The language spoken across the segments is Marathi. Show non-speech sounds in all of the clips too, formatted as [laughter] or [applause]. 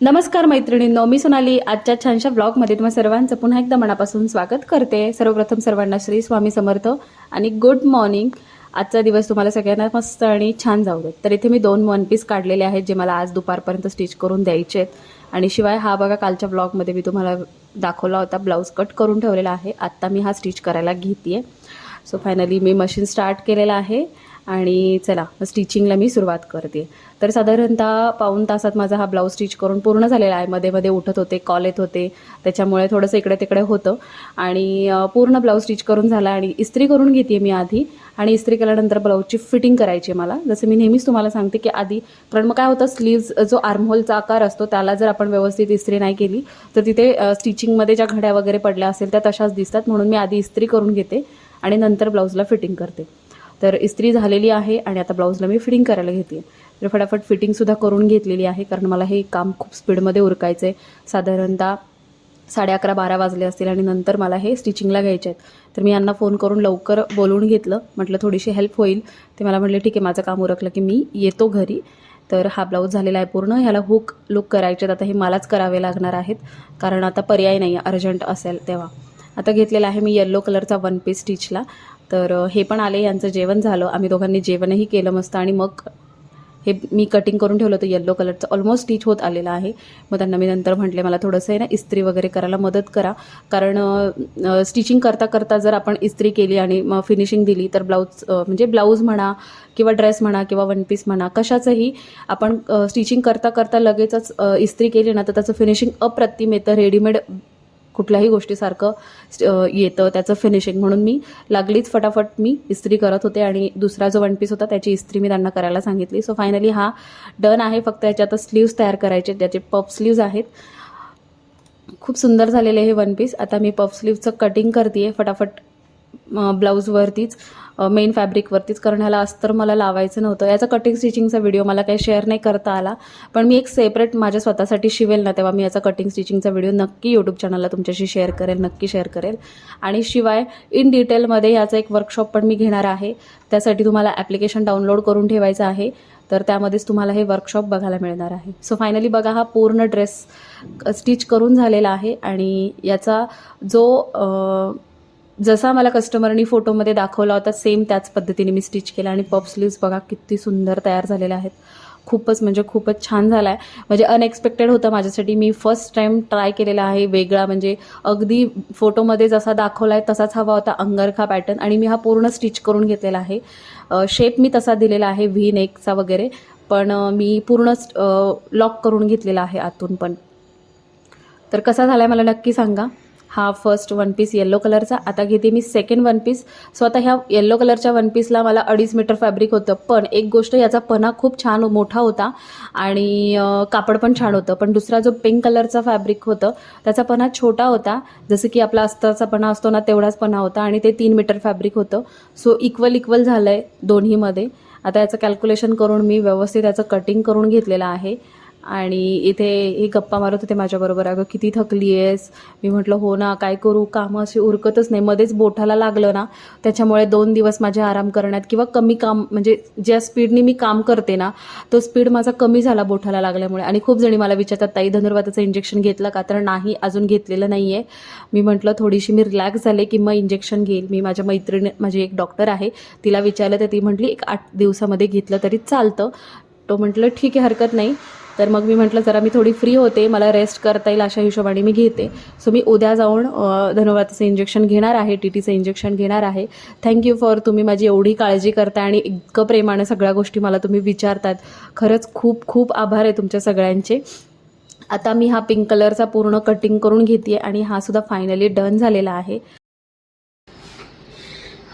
नमस्कार मैत्रिणींनो मी सोनाली. आजच्या छानशा ब्लॉगमध्ये तुम्हा सर्वांचं पुन्हा एकदा मनापासून स्वागत करते. सर्वप्रथम सर्वांना श्री स्वामी समर्थ आणि गुड मॉर्निंग आजचा दिवस तुम्हाला सगळ्यांना मस्त आणि छान जाऊ देत. तर इथे मी दोन वन पीस काढलेले आहेत जे मला आज दुपारपर्यंत स्टिच करून द्यायचे आहेत. आणि शिवाय हा बघा कालच्या ब्लॉगमध्ये मी तुम्हाला दाखवला होता ब्लाऊज कट करून ठेवलेला आहे. आत्ता मी हा स्टिच करायला घेते सो फायनली मी मशीन स्टार्ट केलेलं आहे. आणि चला स्टिचिंगला मी सुरुवात करते. तर साधारणतः पाऊण तासात माझा हा ब्लाऊज स्टिच करून पूर्ण झालेला आहे. मध्ये मध्ये उठत होते कॉल येत होते. त्याच्यामुळे थोडंसं इकडे तिकडे होतं. आणि पूर्ण ब्लाऊज स्टिच करून झाला आणि इस्त्री करून घेते मी आधी. आणि इस्त्री केल्यानंतर ब्लाऊजची फिटिंग करायची आहे मला. जसं मी नेहमीच तुम्हाला सांगते की आधी कारण मग काय होतं स्लीव्ज जो आर्महोलचा आकार असतो त्याला जर आपण व्यवस्थित इस्त्री नाही केली तर तिथे स्टिचिंगमध्ये ज्या घड्या वगैरे पडल्या असेल त्या तशाच दिसतात. म्हणून मी आधी इस्त्री करून घेते आणि नंतर ब्लाऊजला फिटिंग करते. तर इस्त्री झालेली आहे आणि आता ब्लाऊजला मी फिटिंग करायला घेते. तर फटाफट फिटिंगसुद्धा करून घेतलेली आहे कारण मला हे काम खूप स्पीडमध्ये उरकायचं आहे साधारणतः साडे अकरा बारा वाजले असतील आणि नंतर मला हे स्टिचिंगला घ्यायचे आहेत. तर मी यांना फोन करून लवकर बोलवून घेतलं. म्हटलं थोडीशी हेल्प होईल. ते मला म्हटले ठीक आहे माझं काम उरकलं की मी येतो घरी. तर हा ब्लाऊज झालेला आहे पूर्ण. ह्याला हुक लुक करायचे आहेत. आता हे मलाच करावे लागणार आहेत कारण आता पर्याय नाही अर्जंट असेल तेव्हा. आता घेतलेला आहे मी येल्लो कलरचा वन पीस स्टिचला तर हे पण आले यांचं जेवण झालं. आम्ही दोघांनी जेवणही केलं मस्त आणि मग हे मी कटिंग करून ठेवलं होतं येल्लो कलरचं ऑलमोस्ट स्टिच होत आलेलं आहे. मग त्यांना मी नंतर म्हटले मला थोडंसं आहे ना इस्त्री वगैरे करायला मदत करा. कारण स्टिचिंग करता करता जर आपण इस्त्री केली आणि मग फिनिशिंग दिली तर ब्लाऊज म्हणजे ब्लाऊज म्हणा किंवा ड्रेस म्हणा किंवा वन पीस म्हणा कशाचंही आपण स्टिचिंग करता करता लगेचच इस्त्री केली ना तर त्याचं फिनिशिंग अप्रतिम येतं. रेडीमेड कुठल्याही गोष्टीसारखं येतं त्याचं फिनिशिंग म्हणून मी लागलीच फटाफट मी इस्त्री करत होते आणि दुसरा जो वन पीस होता त्याची इस्त्री मी त्यांना करायला सांगितली. सो फायनली हा डन आहे. फक्त याच्यात स्लीव्स तयार करायचे त्याचे पफ स्लीव्ज आहेत. खूप सुंदर झालेले हे वन पीस आता मी पफ स्लीवचं कटिंग करते फटाफट ब्लाऊजवरतीच मेन फॅब्रिकवरतीच कारण ह्याला अस्तर मला लावायचं नव्हतं. याचा कटिंग स्टिचिंगचा व्हिडिओ मला काही शेअर नाही करता आला. पण मी एक सेपरेट माझ्या स्वतःसाठी शिवेल ना तेव्हा मी याचा कटिंग स्टिचिंगचा व्हिडिओ नक्की यूट्यूब चॅनलला तुमच्याशी शेअर करेल नक्की शेअर करेल. आणि शिवाय इन डिटेलमध्ये याचा एक वर्कशॉप पण मी घेणार आहे. त्यासाठी तुम्हाला ॲप्लिकेशन डाउनलोड करून ठेवायचं आहे. तर त्यामध्येच तुम्हाला हे वर्कशॉप बघायला मिळणार आहे. सो फायनली बघा हा पूर्ण ड्रेस स्टिच करून झालेला आहे. आणि याचा जो जसा मला कस्टमरनी फोटोमध्ये दाखवला होता सेम त्याच पद्धतीने मी स्टिच केला. आणि पफ स्लीव्स बघा किती सुंदर तयार झालेल्या आहेत. खूपच म्हणजे खूपच छान झाला आहे म्हणजे अनएक्सपेक्टेड होतं माझ्यासाठी. मी फर्स्ट टाईम ट्राय केलेला आहे वेगळा. म्हणजे अगदी फोटोमध्ये जसा दाखवला आहे तसाच हवा होता अंगरखा पॅटर्न आणि मी हा पूर्ण स्टिच करून घेतलेला आहे. शेप मी तसा दिलेला आहे व्ही नेकचा वगैरे. पण मी पूर्ण लॉक करून घेतलेला आहे आतून पण. तर कसा झाला आहे मला नक्की सांगा. हा फर्स्ट वन पीस येल्लो कलरचा आता घेते मी सेकंड वन पीस सो आता ह्या येल्लो कलरच्या वन पीसला मला अडीच मीटर फॅब्रिक होतं. पण एक गोष्ट याचा पना खूप छान मोठा होता आणि कापड पण छान होतं. पण दुसरा जो पिंक कलरचा फॅब्रिक होतं त्याचा पना छोटा होता. जसं की आपला अस्तरचा पना असतो ना तेवढाच पना होता आणि ते तीन मीटर फॅब्रिक होतं. सो इक्वल इक्वल झालं आहे दोन्हीमध्ये. आता याचं कॅल्क्युलेशन करून मी व्यवस्थित याचं कटिंग करून घेतलेलं आहे. आणि इथे हे गप्पा मारत होते माझ्याबरोबर. अगं किती थकली आहेस. मी म्हटलं हो ना काय करू? कामं अशी उरकतच नाही. मध्येच बोठाला लागलं ना त्याच्यामुळे दोन दिवस माझे आराम करण्यात किंवा कमी काम म्हणजे ज्या स्पीडनी मी काम करते ना तो स्पीड माझा कमी झाला बोठाला लागल्यामुळे. आणि खूप जणी मला विचारतात ताई धनुर्वाताचं इंजेक्शन घेतलं का? तर नाही अजून घेतलेलं नाही आहे मी म्हटलं थोडीशी मी रिलॅक्स झाले की मग इंजेक्शन घेईल. मी माझ्या मैत्रिणी माझी एक डॉक्टर आहे तिला विचारलं तर ती म्हटली एक आठ दिवसामध्ये घेतलं तरी चालतं. तो म्हटलं ठीक आहे हरकत नाही. तर मग मी म्हटलं जरा मी थोडी फ्री होते मला रेस्ट करता येईल अशा हिशोबाने मी घेते. सो मी उद्या जाऊन धनुवाताचं इंजेक्शन घेणार आहे टी टीचं इंजेक्शन घेणार आहे. थँक्यू फॉर तुम्ही माझी एवढी काळजी करता आणि इतकं प्रेमानं सगळ्या गोष्टी मला तुम्ही विचारतात. खरंच खूप खूप आभार आहे तुमच्या सगळ्यांचे. आता मी हा पिंक कलरचा पूर्ण कटिंग करून घेते आणि हा सुद्धा फायनली डन झालेला आहे.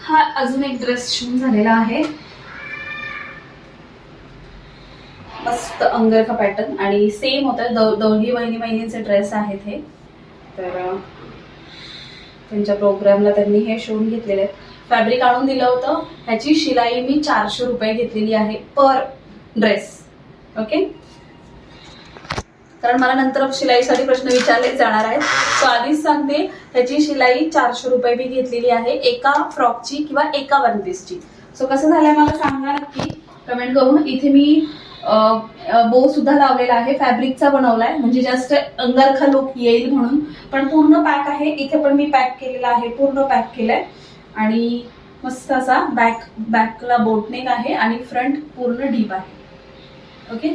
हा अजून एक ड्रेस शिवून झालेला आहे. मस्त अंगरखा पॅटर्न आणि सेम होतं दो दोन्ही बहिणी बहिणींचे ड्रेस आहेत हे. तर त्यांच्या प्रोग्रामला त्यांनी हे शिवून घेतलेले. आहेत फॅब्रिक आणून दिलं होतं. ह्याची शिलाई मी चारशे रुपये घेतलेली आहे पर ड्रेस ओके कारण मला नंतर शिलाईसाठी प्रश्न विचारले जाणार आहेत. सो आधीच सांगते ह्याची शिलाई चारशे रुपये मी घेतलेली आहे एका फ्रॉकची किंवा एका वन पीसची सो कसं झालंय मला सांगा नक्की? कमेंट करून. इथे मी बो सुद्धा लावलेला आहे फॅब्रिकचा बनवलाय. म्हणजे जास्त अंगारखा लुक येईल म्हणून. पण पूर्ण पॅक आहे. इथे पण मी पॅक केलेला आहे. पूर्ण पॅक केलाय. आणि मस्त असा बॅक बॅकला बोटनेक आहे. आणि फ्रंट पूर्ण डीप आहे. ओके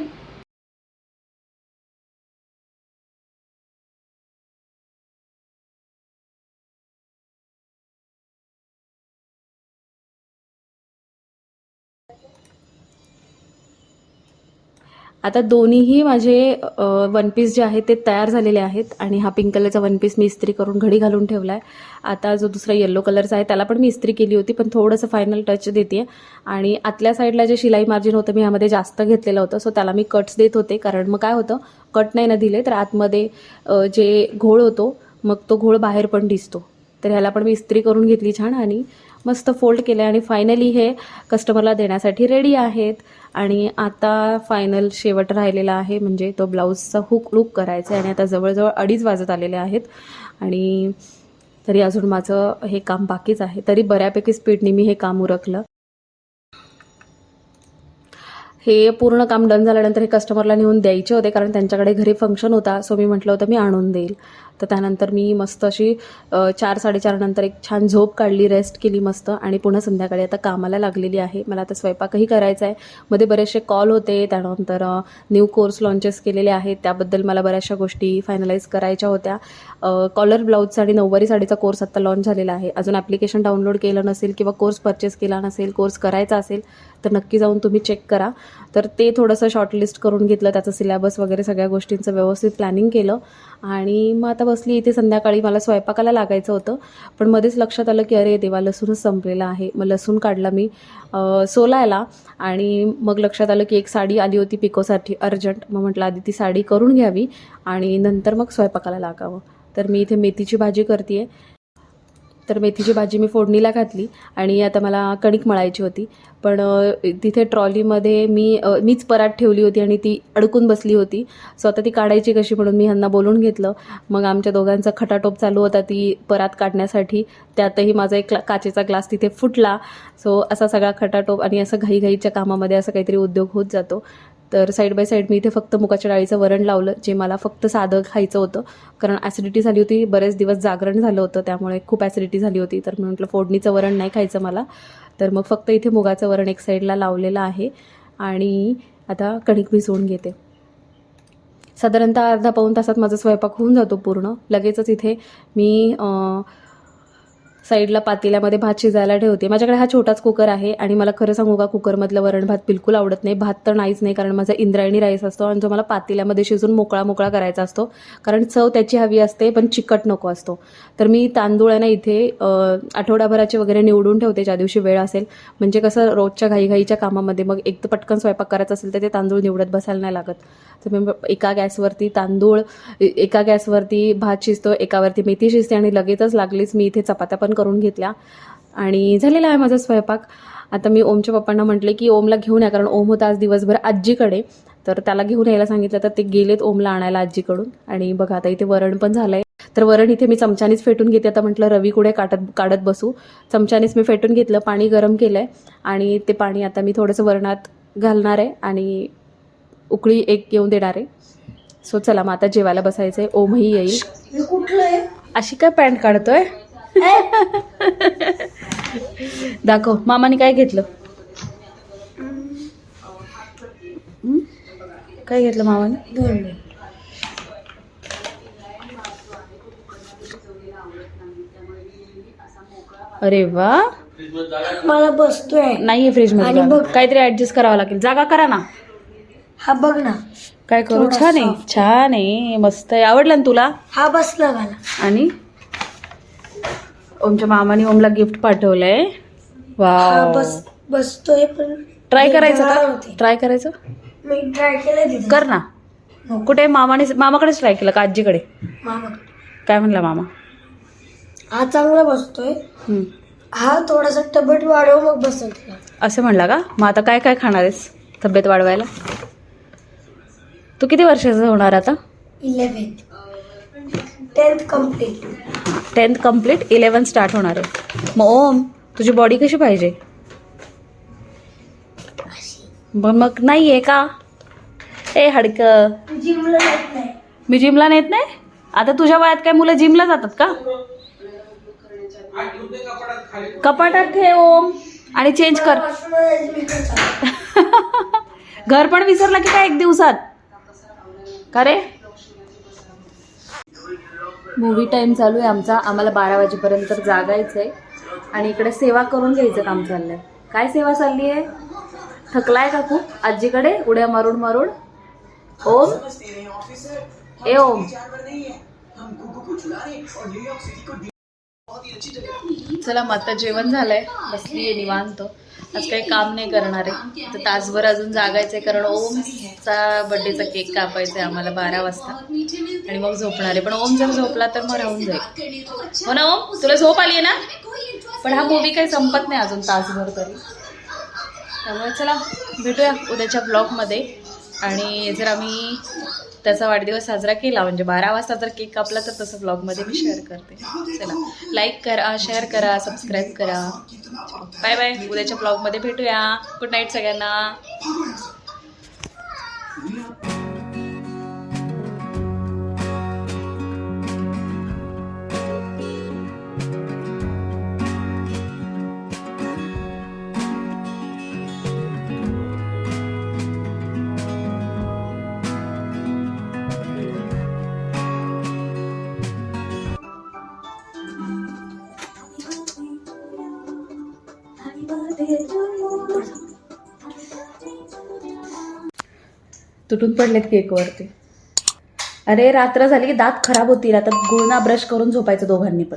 आता दोन्हीही माझे वन पीस जे आहेत ते तयार झालेले आहेत आणि हा पिंक कलरचा वन पीस मी इस्त्री करून घडी घालून ठेवला आहे आता जो दुसरा येल्लो कलरचा आहे त्याला पण मी इस्त्री केली होती पण थोडंसं फायनल टच देते आणि आतल्या साईडला जे शिलाई मार्जिन होतं मी ह्यामध्ये जास्त घेतलेलं होतं सो त्याला मी कट्स देत होते. कारण मग काय होतं कट नाही ना दिले तर आतमध्ये जे घोळ होतो मग तो घोळ बाहेर पण दिसतो. तर ह्याला पण मी इस्त्री करून घेतली छान आणि मस्त फोल्ड केले आणि फायनली हे कस्टमरला देण्यासाठी रेडी आहेत. आणि आता फायनल शेवट राहिलेला आहे म्हणजे तो ब्लाऊजचा हुक लुक करायचा आहे आणि आता जवळजवळ अडीच वाजत आलेले आहेत. आणि तरी अजून माझं हे काम बाकीच आहे. तरी बऱ्यापैकी स्पीडने मी हे काम उरकलं. हे पूर्ण काम डन झाल्यानंतर हे कस्टमरला नेऊन द्यायचे होते कारण त्यांच्याकडे घरी फंक्शन होता सो मी म्हटलं होतं मी आणून देईल. तर त्यानंतर मी मस्त अशी चार साडेचार नंतर एक छान झोप काढली रेस्ट केली मस्त आणि पुन्हा संध्याकाळी आता कामाला लागलेली आहे. मला आता स्वयंपाकही करायचा आहे. मध्ये बरेचसे कॉल होते त्यानंतर न्यू कोर्स लॉन्चेस केलेले आहेत. त्याबद्दल मला बऱ्याचशा गोष्टी फायनलाईज करायच्या होत्या. कॉलर ब्लाऊजचा आणि नऊवारी साडीचा कोर्स आता लॉन्च झालेला आहे. अजून ॲप्लिकेशन डाउनलोड केलं नसेल किंवा कोर्स परचेस केला नसेल कोर्स करायचा असेल तर नक्की जाऊन तुम्ही चेक करा. तर ते थोडंसं शॉर्टलिस्ट करून घेतलं त्याचं सिलेबस वगैरे सगळ्या गोष्टींचं व्यवस्थित प्लॅनिंग केलं. आणि मग आता बसली इथे संध्याकाळी मला स्वयंपाकाला लागायचं होतं. पण मध्येच लक्षात आलं की अरे देवा लसूणच संपलेला आहे. मग लसूण काढला मी सोलायला आणि मग लक्षात आलं की एक साडी आली होती पिकोसाठी अर्जंट. मग म्हटलं आधी ती साडी करून घ्यावी आणि नंतर मग स्वयंपाकाला लागावं. तर मी इथे मेथीची भाजी करते तर मेथीची भाजी मी फोडणीला घातली आणि आता मला कणिक मळायची होती. पण तिथे ट्रॉलीमध्ये मी मीच परात ठेवली होती आणि ती अडकून बसली होती. सो आता ती काढायची कशी म्हणून मी ह्यांना बोलून घेतलं. मग आमच्या दोघांचा खटाटोप चालू होता ती परात काढण्यासाठी. त्यातही माझा एक क्ला- काचेचा ग्लास तिथे फुटला. सो असा सगळा खटाटोप आणि असं घाईघाईच्या कामामध्ये असं काहीतरी उद्योग होत जातो. तर साईड बाय साईड मी इथे फक्त मुगाच्या डाळीचं वरण लावलं जे मला फक्त साधं खायचं होतं. कारण ॲसिडिटी झाली होती बरेच दिवस जागरण झालं होतं त्यामुळे खूप ॲसिडिटी झाली होती. तर मी म्हटलं फोडणीचं वरण नाही खायचं मला. तर मग फक्त इथे मुगाचं वरण एक साईडला लावलेलं आहे. आणि आता कणिक भिजवून घेते. साधारणतः अर्धा पाऊण तासात माझा स्वयंपाक होऊन जातो पूर्ण. लगेचच इथे मी साईडला पातेल्यामध्ये भात शिजायला ठेवते. माझ्याकडे हा छोटाच कुकर आहे आणि मला खरं सांगू का कुकरमधलं वरण भात बिलकुल आवडत नाही. भात तर नाहीच नाही कारण माझा इंद्रायणी राईस असतो आणि जो मला पातेल्यामध्ये शिजून मोकळा मोकळा करायचा असतो. कारण चव त्याची हवी असते पण चिकट नको असतो. तर मी तांदूळ आहे ना इथे आठवडाभराचे वगैरे निवडून ठेवते ज्या दिवशी वेळ असेल. म्हणजे कसं रोजच्या घाईघाईच्या कामामध्ये मग एक तर पटकन स्वयंपाक करायचा असेल तर ते तांदूळ निवडत बसायला नाही लागत. तर मी एका गॅसवरती तांदूळ एका गॅसवरती भात शिजतो एकावरती मेथी शिजते आणि लगेचच लागलीच मी इथे चपात्या पण करून घेतल्या. आणि झालेला आहे माझा स्वयंपाक. आता मी ओमच्या पप्पांना म्हटले की ओमला घेऊन या कारण ओम होता आज दिवसभर आजीकडे. तर त्याला घेऊन यायला सांगितलं तर ते गेलेत ओमला आणायला आजीकडून. आणि बघा आता इथे वरण पण झालंय. तर वरण इथे मी चमच्यानीच फेटून घेते. आता म्हटलं रवी कुठे काटत काढत बसू? चमच्यानीच मी फेटून घेतलं पाणी गरम केलंय. आणि ते पाणी आता मी थोडंसं वरणात घालणार आहे आणि उकळी एक येऊन देणार आहे. सो चला मग आता जेवायला बसायचंय. ओमही येईल. अशी काय पॅन्ट काढतोय? दाखव मामाने काय घेतलं? काय घेतलं मामाने? अरे वा. मला बसतोय. नाहीये फ्रीजमध्ये आणि जागा. बघ. काहीतरी ऍडजस्ट करावं लागेल. जागा करा ना. हा बघ ना. काय करू? छान आहे. छान आहे. मस्त आहे. आवडलं ना तुला? हा बसला मला. आणि? ओमच्या मामाने ओमला गिफ्ट पाठवलंय. हा वा बस बसतोय पण ट्राय करायचं का? होते. ट्राय करायचं? मी ट्राय केलं कर ना. नको. कुठे? मामाने मामाकडेच ट्राय केलं का आजीकडे? मामा काय म्हणला मामा? हा चांगला बसतोय. हं. हा थोडासा तब्येत वाढव मग बसेल असं म्हणला का? मग आता काय काय खाणार आहेस? तब्येत वाढवायला? तू किती वर्षाचा होणार आता? Eleven tenth complete tenth complete eleven start होणार आहे. मग ओम तुझी बॉडी कशी पाहिजे? पण मग नाही आहे का? ए हडकं. जिमला जात नाही मी जिमला नेत नाही? आता तुझ्या वयात काय मुलं जिमला जातात का? कपाटात ठेव ओम. आणि चेंज कर. [laughs] घर पण विसरलं की काय एक दिवसात? का रे? मूवी टाईम चालू आहे आमचा. आम्हाला बारा वाजेपर्यंत जागायचं आहे आणि इकडे सेवा करून घ्यायचं काम चाललंय. काय सेवा चालली आहे थकलाय का खूप? आजीकडे उड्या मारून मारून. ओम. ए ओम. चला मग आता जेवण झालंय. आहे निवांत. आज काही काम नाही करणार आहे. तर तासभर अजून जागायचंय कारण ओमचा बर्थडेचा केक कापायचा आहे आम्हाला बारा वाजता. आणि मग झोपणार आहे. पण ओम जर झोपला तर मग राहून जाईल. हो ना ओम? तुला झोप आली आहे ना? पण हा मूवी काही संपत नाही अजून तासभर तरी. त्यामुळे चला भेटूया उद्याच्या ब्लॉगमध्ये आणि जर आम्ही त्याचा वाढदिवस साजरा केला म्हणजे बारा वाजता जर केक कापला तर तसं ब्लॉगमध्ये मी शेअर करते. चला लाईक करा शेअर करा सबस्क्राईब करा. बाय बाय उद्याच्या ब्लॉगमध्ये भेटूया. गुड नाईट सगळ्यांना. तुटून पडलेत केकवरती अरे रात्र झाली की दात खराब होतील. आता गुळणा ब्रश करून झोपायचं दोघांनी पण.